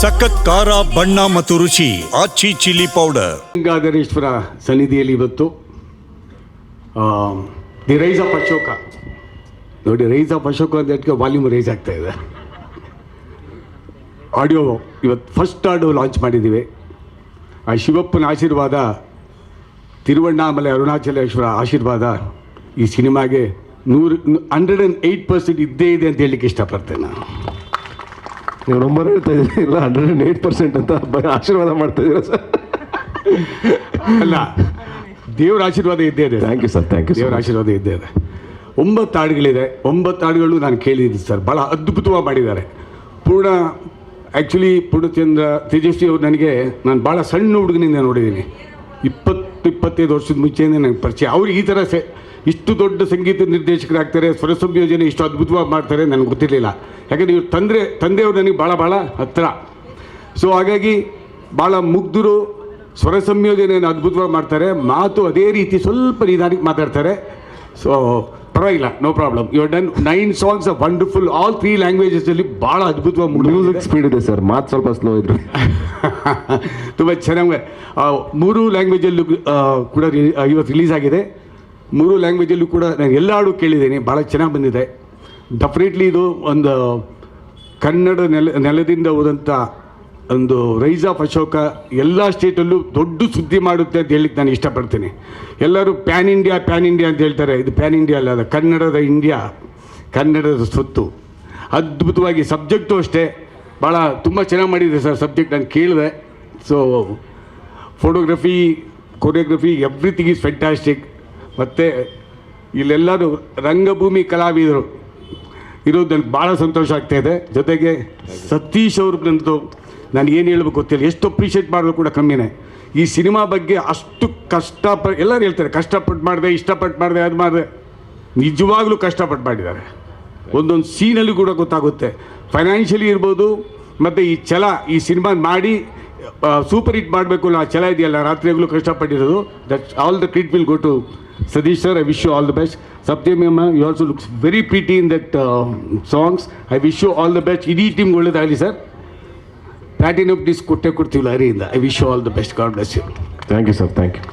ಸಖತ್ ಖಾರ, ಬಣ್ಣ ಮತ್ತು ರುಚಿ, ಆಚಿ ಚಿಲ್ಲಿ ಪೌಡರ್. ಗಂಗಾಧರೇಶ್ವರ ಸನ್ನಿಧಿಯಲ್ಲಿ ಇವತ್ತು ದಿ ರೈಸ್ ಆಫ್ ಅಶೋಕ. ನೋಡಿ, ರೈಸ್ ಆಫ್ ಅಶೋಕ ಅಂತ ವಾಲ್ಯೂಮ್ ರೈಸ್ ಆಗ್ತಾ ಇದೆ. ಆಡಿಯೋ ಇವತ್ತು ಫಸ್ಟ್ ಆಡಿಯೋ ಲಾಂಚ್ ಮಾಡಿದ್ದೀವಿ. ಆ ಶಿವಪ್ಪನ ಆಶೀರ್ವಾದ, ತಿರುವಣ್ಣಾಮಲೆ ಅರುಣಾಚಲೇಶ್ವರ ಆಶೀರ್ವಾದ ಈ ಸಿನಿಮಾಗೆ ನೂರು, ಹಂಡ್ರೆಡ್ ಆ್ಯಂಡ್ ಏಯ್ಟ್ ಪರ್ಸೆಂಟ್ ಇದ್ದೇ ಇದೆ ಅಂತ ಹೇಳಲಿಕ್ಕೆ ಇಷ್ಟಪಡ್ತೇನೆ ನಾನು. ನೀವು ನಂಬರ್ ಹೇಳ್ತಾ ಇದ್ದೀರಿ ಇಲ್ಲ ಹಂಡ್ರೆಡ್ ಅಂಡ್ ಏಟ್ ಪರ್ಸೆಂಟ್ ಅಂತ ಆಶೀರ್ವಾದ ಮಾಡ್ತಾ ಇದ್ದೀರಾ ಸರ್? ಅಲ್ಲ ದೇವರ ಆಶೀರ್ವಾದ ಇದ್ದೇ ಇದೆ thank you sir thank you ದೇವರ ಆಶೀರ್ವಾದ ಇದ್ದೇ ಇದೆ. ಒಂಬತ್ತು ಹಾಡುಗಳಿದೆ. ಒಂಬತ್ತು ಹಾಡುಗಳು ನಾನು ಕೇಳಿದ್ದೀನಿ ಸರ್. ಭಾಳ ಅದ್ಭುತವಾಗಿ ಮಾಡಿದ್ದಾರೆ. ಪೂರ್ಣ ಆ್ಯಕ್ಚುಲಿ ಪೂರ್ಣಚಂದ್ರ ತೇಜಸ್ವಿ ಅವರು ನನಗೆ ನಾನು ಭಾಳ ಸಣ್ಣ ಹುಡುಗನಿಂದ ನೋಡಿದ್ದೀನಿ. ಇಪ್ಪತ್ತು ಇಪ್ಪತ್ತೈದು ವರ್ಷದ ಮುಂಚೆಯಿಂದ ನನಗೆ ಪರಿಚಯ. ಅವ್ರಿಗೆ ಈ ಥರ ಸೆ ಇಷ್ಟು ದೊಡ್ಡ ಸಂಗೀತ ನಿರ್ದೇಶಕರಾಗ್ತಾರೆ ಸ್ವರ ಸಂಯೋಜನೆ ಇಷ್ಟು ಅದ್ಭುತವಾಗಿ ಮಾಡ್ತಾರೆ ನನಗೆ ಗೊತ್ತಿರಲಿಲ್ಲ. ಯಾಕಂದರೆ ಇವ್ರ ತಂದೆ ತಂದೆಯವರು ನನಗೆ ಭಾಳ ಭಾಳ ಹತ್ತಿರ ಸೊ ಹಾಗಾಗಿ ಭಾಳ ಮುಗ್ಧರು ಸ್ವರ ಸಂಯೋಜನೆಯನ್ನು ಅದ್ಭುತವಾಗಿ ಮಾಡ್ತಾರೆ ಮಾತು ಅದೇ ರೀತಿ ಸ್ವಲ್ಪ ನಿಧಾನಕ್ಕೆ ಮಾತಾಡ್ತಾರೆ. ಸೊ ಪರವಾಗಿಲ್ಲ no problem you done nine songs of wonderful all three ಲ್ಯಾಂಗ್ವೇಜಸಲ್ಲಿ ಭಾಳ ಅದ್ಭುತವಾಗಿ ಮ್ಯೂಸಿಕ್ ಸ್ಪೀಡ್ ಇದೆ ಸರ್ ಮಾತು ಸ್ವಲ್ಪ ಸ್ಲೋ ಇದ್ರು. ತುಂಬ ಚೆನ್ನಾಗಿ ಮೂರು ಲ್ಯಾಂಗ್ವೇಜಲ್ಲೂ ಕೂಡ ಇವತ್ತು ರಿಲೀಸ್ ಆಗಿದೆ. ಮೂರು ಲ್ಯಾಂಗ್ವೇಜಲ್ಲೂ ಕೂಡ ನಾನು ಎಲ್ಲ ಹಾಡು ಕೇಳಿದ್ದೀನಿ ಭಾಳ ಚೆನ್ನಾಗಿ ಬಂದಿದೆ. ಡೆಫಿನೆಟ್ಲಿ ಇದು ಒಂದು ಕನ್ನಡ ನೆಲ ನೆಲದಿಂದ ಹೋದಂಥ ಒಂದು ರೈಸ್ ಆಫ್ ಅಶೋಕ ಎಲ್ಲ ಸ್ಟೇಟಲ್ಲೂ ದೊಡ್ಡ ಸುದ್ದಿ ಮಾಡುತ್ತೆ ಅಂತ ಹೇಳಿಕ್ಕೆ ನಾನು ಇಷ್ಟಪಡ್ತೀನಿ. ಎಲ್ಲರೂ ಪ್ಯಾನ್ ಇಂಡಿಯಾ ಪ್ಯಾನ್ ಇಂಡಿಯಾ ಅಂತ ಹೇಳ್ತಾರೆ. ಇದು ಪ್ಯಾನ್ ಇಂಡಿಯಾ ಅಲ್ಲ, ಅದು ಕನ್ನಡದ ಇಂಡಿಯಾ ಕನ್ನಡದ ಸ್ವತ್ತು ಅದ್ಭುತವಾಗಿ ಸಬ್ಜೆಕ್ಟು ಅಷ್ಟೇ. ಭಾಳ ತುಂಬ ಚೆನ್ನಾಗಿ ಮಾಡಿದೆ ಸರ್ ಸಬ್ಜೆಕ್ಟ್ ನಾನು ಕೇಳಿದೆ. So photography choreography everything is fantastic ಮತ್ತು ಇಲ್ಲೆಲ್ಲರೂ ರಂಗಭೂಮಿ ಕಲಾವಿದರು ಇರೋದು ನನಗೆ ಭಾಳ ಸಂತೋಷ ಆಗ್ತಾ ಇದೆ ಜೊತೆಗೆ ಸತೀಶ್ ಅವ್ರಿಗಂತೂ ನಾನು ಏನು ಹೇಳಬೇಕು ಗೊತ್ತಿಲ್ಲ. ಎಷ್ಟು ಅಪ್ರಿಷಿಯೇಟ್ ಮಾಡೋದು ಕೂಡ ಕಮ್ಮಿನೇ. ಈ ಸಿನಿಮಾ ಬಗ್ಗೆ ಅಷ್ಟು ಕಷ್ಟಪ, ಎಲ್ಲರೂ ಹೇಳ್ತಾರೆ, ಕಷ್ಟಪಟ್ಟು ಮಾಡಿದೆ, ಇಷ್ಟಪಟ್ಟು ಮಾಡಿದೆ, ಅದು ಮಾಡಿದೆ. ನಿಜವಾಗ್ಲೂ ಕಷ್ಟಪಟ್ಟು ಮಾಡಿದ್ದಾರೆ. ಒಂದೊಂದು ಸೀನಲ್ಲಿ ಕೂಡ ಗೊತ್ತಾಗುತ್ತೆ. ಫೈನಾನ್ಷಿಯಲಿ ಇರ್ಬೋದು, ಮತ್ತು ಈ ಛಲ, ಈ ಸಿನಿಮಾ ಮಾಡಿ ಸೂಪರ್ ಹಿಟ್ ಮಾಡಬೇಕು ನಾ ಛಲ ಇದೆಯಲ್ಲ ರಾತ್ರಿಯಾಗಲೂ ಕಷ್ಟಪಟ್ಟಿರೋದು that all the credit will go to Satish sir I wish you all the best ಅಮ್ಮ you also looks very pretty in that songs I wish you all the best ಇಡೀ team ಒಳ್ಳೇದಾಗಲಿ sir platinum disc ಕೊಟ್ಟೆ ಕೊಡ್ತೀವಿ ಲಾರಿಯಿಂದ. I wish you all the best God bless you thank you sir thank you